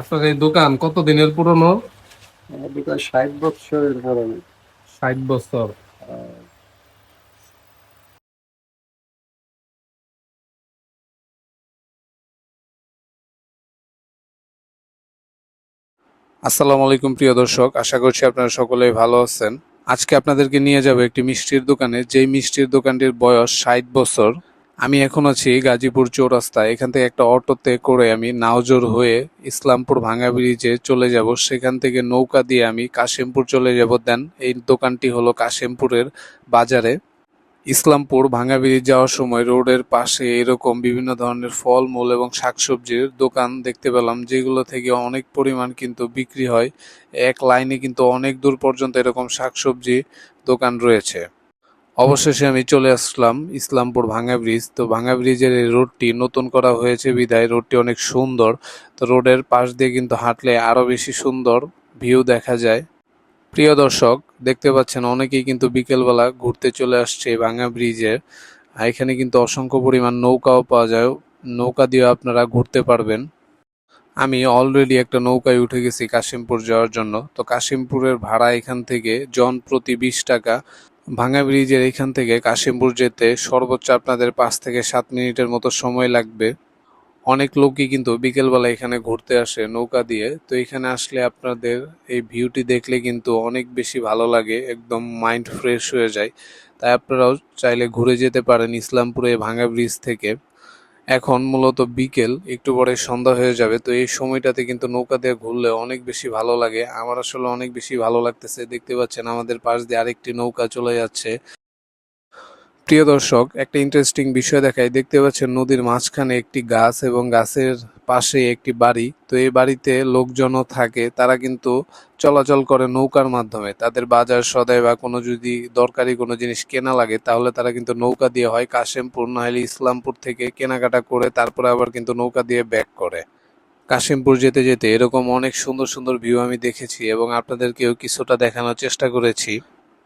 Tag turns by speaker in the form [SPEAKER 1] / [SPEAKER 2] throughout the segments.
[SPEAKER 1] আপনার এই দোকান কত দিনের পুরনো
[SPEAKER 2] দোকান ষাট বছরের পুরনো।
[SPEAKER 1] ষাট বছর আসসালামু আলাইকুম প্রিয় দর্শক। আশা করছি আপনারা সকলেই ভালো আছেন। আজকে আপনাদেরকে নিয়ে যাব একটি মিষ্টির দোকানে। যেই মিষ্টির দোকানটির বয়স ষাট বছর আমি এখন আছি গাজীপুর চৌরাস্তায়। এখান থেকে একটা অটোতে করে আমি নাওজোর হয়ে ইসলামপুর ভাঙ্গা ব্রিজে চলে যাব। সেখান থেকে নৌকা দিয়ে আমি কাশিমপুর চলে যাব। দেন এই দোকানটি হলো কাশিমপুরের বাজারে। ইসলামপুর ভাঙ্গা ব্রিজ যাওয়ার সময় রোডের পাশে এরকম বিভিন্ন ধরনের ফলমূল এবং শাকসবজির দোকান দেখতে পেলাম, যেগুলো থেকে অনেক পরিমাণ কিন্তু বিক্রি হয়। এক লাইনে কিন্তু অনেক দূর পর্যন্ত এরকম শাকসবজি দোকান রয়েছে। অবশেষে আমি চলে আসলাম ইসলামপুর ভাঙ্গা ব্রিজ। তো ভাঙ্গা ব্রিজের এই রোডটি নতুন করা হয়েছে বিদায়। রোডটি অনেক সুন্দর। তো রোডের পাশ দিয়ে কিন্তু হাঁটলে আরও বেশি সুন্দর ভিউ দেখা যায়। প্রিয় দর্শক, দেখতে পাচ্ছেন অনেকেই কিন্তু বিকেলবেলা ঘুরতে চলে আসছে ভাঙ্গা ব্রিজে। এখানে কিন্তু অসংখ্য পরিমাণ নৌকাও পাওয়া যায়। নৌকা দিয়ে আপনারা ঘুরতে পারবেন। আমি অলরেডি একটা নৌকায় উঠে গেছি কাশিমপুর যাওয়ার জন্য। তো কাশিমপুরের ভাড়া এখান থেকে জন প্রতি বিশ টাকা। ভাঙ্গা ব্রিজের এইখান থেকে কাশিমপুর যেতে সর্বোচ্চ আপনাদের পাঁচ থেকে সাত মিনিটের মতো সময় লাগবে। অনেক লোকই কিন্তু বিকেলবেলা এখানে ঘুরতে আসে নৌকা দিয়ে। তো এখানে আসলে আপনাদের এই ভিউটি দেখলে কিন্তু অনেক বেশি ভালো লাগে, একদম মাইন্ড ফ্রেশ হয়ে যায়। তাই আপনারাও চাইলে ঘুরে যেতে পারেন ইসলামপুরে ভাঙা ব্রিজ থেকে। এখন মূলত বিকেল, একটু পরে সন্ধ্যা হয়ে যাবে, তো এই সময়টাতে কিন্তু নৌকা দিয়ে ঘুরলে অনেক বেশি ভালো লাগে। আমার আসলে অনেক বেশি ভালো লাগতেছে। দেখতে পাচ্ছেন আমাদের পাশ দিয়ে আরেকটি নৌকা চলে যাচ্ছে। প্রিয় দর্শক, একটা ইন্টারেস্টিং বিষয় দেখায়। দেখতে পাচ্ছেন নদীর মাঝখানে একটি গাছ এবং গাছের পাশে একটি বাড়ি। তো এই বাড়িতে লোকজনও থাকে, তারা কিন্তু চলাচল করে নৌকার মাধ্যমে। তাদের বাজার সদাই বা কোনো যদি দরকারি কোনো জিনিস কেনা লাগে, তাহলে তারা কিন্তু নৌকা দিয়ে হয় কাশেমপুর, নাহলে ইসলামপুর থেকে কেনাকাটা করে তারপরে আবার কিন্তু নৌকা দিয়ে ব্যাক করে। কাশিমপুর যেতে যেতে এরকম অনেক সুন্দর সুন্দর ভিউ আমি দেখেছি এবং আপনাদেরকেও কিছুটা দেখানোর চেষ্টা করেছি।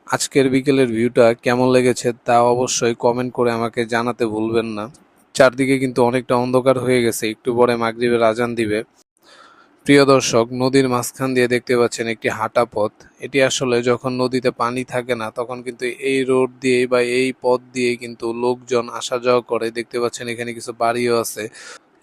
[SPEAKER 1] আজকের বিকেলের ভিউটা কেমন লেগেছে তা অবশ্যই কমেন্ট করে আমাকে জানাতে ভুলবেন না। চারদিকে কিন্তু অনেকটা অন্ধকার হয়ে গেছে, একটু পরে মাগরিবের আজান দিবে। প্রিয় দর্শক, নদীর মাঝখান দিয়ে দেখতে পাচ্ছেন একটি হাঁটা পথ। এটি আসলে যখন নদীতে পানি থাকে না, তখন কিন্তু এই রোড দিয়ে বা এই পথ দিয়ে কিন্তু লোকজন আসা যাওয়া করে। দেখতে পাচ্ছেন এখানে কিছু বাড়িও আছে।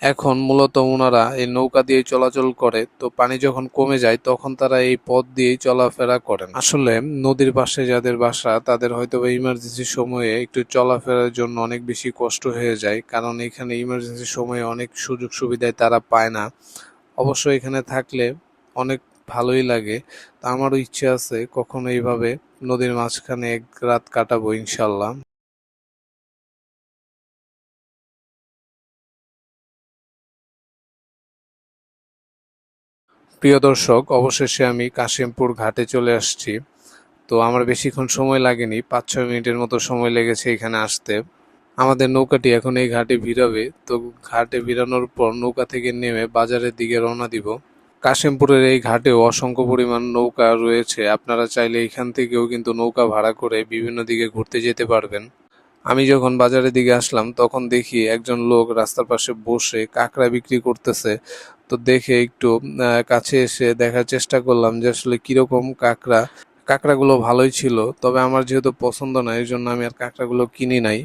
[SPEAKER 1] এখন মূলত ওনারা এই নৌকা দিয়ে চলাচল করে, তো পানি যখন কমে যায় তখন তারা এই পথ দিয়েই চলাফেরা করেন। আসলে নদীর পাশে যাদের বাসা, তাদের হয়তো ইমার্জেন্সি সময়ে একটু চলাফেরার জন্য অনেক বেশি কষ্ট হয়ে যায়, কারণ এখানে ইমার্জেন্সি সময়ে অনেক সুযোগ সুবিধায় তারা পায় না। অবশ্য এখানে থাকলে অনেক ভালোই লাগে। তা আমারও ইচ্ছে আছে কখনো এইভাবে নদীর মাঝখানে এক রাত কাটাবো ইনশাল্লাহ। প্রিয় দর্শক, অবশেষে আমি কাশিমপুর ঘাটে চলে আসছি। তো আমার বেশিক্ষণ সময় লাগেনি পাঁচ ছয় মিনিটের মতো সময় লেগেছে এখানে আসতে। আমাদের নৌকাটি এখন এই ঘাটে ভিড়াবে, তো ঘাটে ভিড়ানোর পর নৌকা থেকে নেমে বাজারের দিকে রওনা দিব। কাশিমপুরের এই ঘাটেও অসংখ্য পরিমাণ নৌকা রয়েছে, আপনারা চাইলে এখান থেকেও কিন্তু নৌকা ভাড়া করে বিভিন্ন দিকে ঘুরতে যেতে পারবেন। আমি যখন বাজারের দিকে আসলাম, তখন দেখি একজন লোক রাস্তার পাশে বসে কাঁকড়া বিক্রি করতেছে। তো দেখে একটু কাছে এসে দেখার চেষ্টা করলাম যে আসলে কীরকম কাঁকড়া। কাঁকড়াগুলো ভালোই ছিল, তবে আমার যেহেতু পছন্দ না এই জন্য আমি আর কাঁকড়াগুলো কিনি নাই।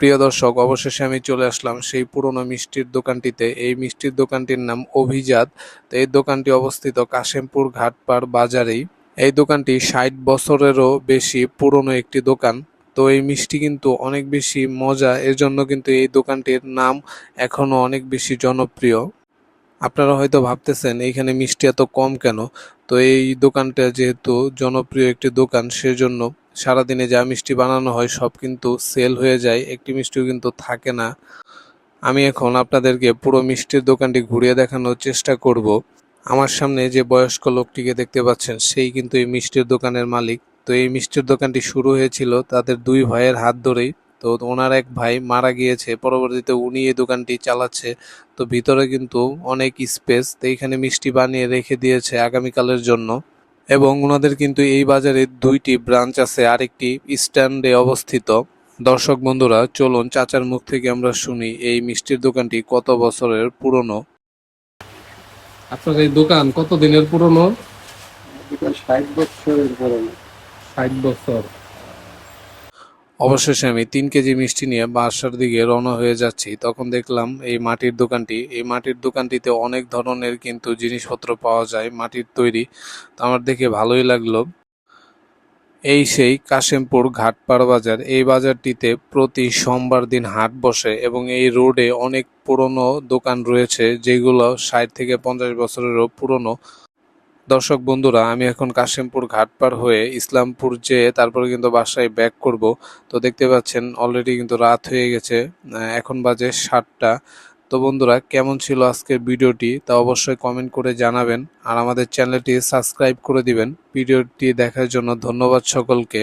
[SPEAKER 1] প্রিয় দর্শক, অবশেষে আমি চলে আসলাম সেই পুরনো মিষ্টির দোকানটিতে। এই মিষ্টির দোকানটির নাম অভিজাত। তো এই দোকানটি অবস্থিত কাশেমপুর ঘাটপাড় বাজারেই। এই দোকানটি ষাট বছরেরও বেশি পুরনো একটি দোকান। তো এই মিষ্টি কিন্তু অনেক বেশি মজা। এর জন্য কিন্তু এই দোকানটির নাম এখনও অনেক বেশি জনপ্রিয়। আপনারা হয়তো ভাবতেছেন, এইখানে মিষ্টি এত কম কেন? তো এই দোকানটা যেহেতু জনপ্রিয় একটি দোকান, সেজন্য সারাদিনে যা মিষ্টি বানানো হয় সব কিন্তু সেল হয়ে যায়। একটি মিষ্টিও কিন্তু থাকে না। আমি এখন আপনাদেরকে পুরো মিষ্টির দোকানটি ঘুরিয়ে দেখানোর চেষ্টা করব। আমার সামনে যে বয়স্ক লোকটিকে দেখতে পাচ্ছেন, সেই কিন্তু এই মিষ্টির দোকানের মালিক। তো এই মিষ্টির দোকানটি শুরু হয়েছিল তাদের দুই ভাইয়ের হাত ধরেই। তো ওনার এক ভাই মারা গিয়েছে, পরবর্তীতে উনি এই দোকানটি চালাচ্ছে। তো ভিতরে কিন্তু অনেক স্পেস, তো এইখানে মিষ্টি বানিয়ে রেখে দিয়েছে আগামীকালের জন্য। এবং ওনাদের কিন্তু এই বাজারে দুইটি ব্রাঞ্চ আছে, আরেকটি স্ট্যান্ডে অবস্থিত। দর্শক বন্ধুরা, চলুন চাচার মুখ থেকে আমরা শুনি এই মিষ্টির দোকানটি কত বছরের পুরনো। আপনার এই দোকান কত দিনের পুরনো
[SPEAKER 2] পুরনো।
[SPEAKER 1] ষাট বছর। অবশেষে আমি তিন কেজি মিষ্টি নিয়ে বাসার দিকে রওনা হয়ে যাচ্ছি। তখন দেখলাম এই মাটির দোকানটি। এই মাটির দোকানটিতে অনেক ধরনের কিন্তু জিনিসপত্র পাওয়া যায়, মাটির তৈরি। তো আমার দেখে ভালোই লাগল। এই সেই কাশেমপুর ঘাটপাড় বাজার। এই বাজারটিতে প্রতি সোমবার দিন হাট বসে এবং এই রোডে অনেক পুরনো দোকান রয়েছে, যেগুলো ষাট থেকে পঞ্চাশ বছরেরও পুরনো। দর্শক বন্ধুরা, আমি এখন কাশিমপুর ঘাট পার হয়ে ইসলামপুর যেয়ে তারপরে কিন্তু বাসায় ব্যাক করব। তো দেখতে পাচ্ছেন অলরেডি কিন্তু রাত হয়ে গেছে এখন বাজে সাতটা। তো বন্ধুরা, কেমন ছিল আজকের ভিডিওটি তা অবশ্যই কমেন্ট করে জানাবেন। আর আমাদের চ্যানেলটি সাবস্ক্রাইব করে দিবেন। ভিডিওটি দেখার জন্য ধন্যবাদ সকলকে।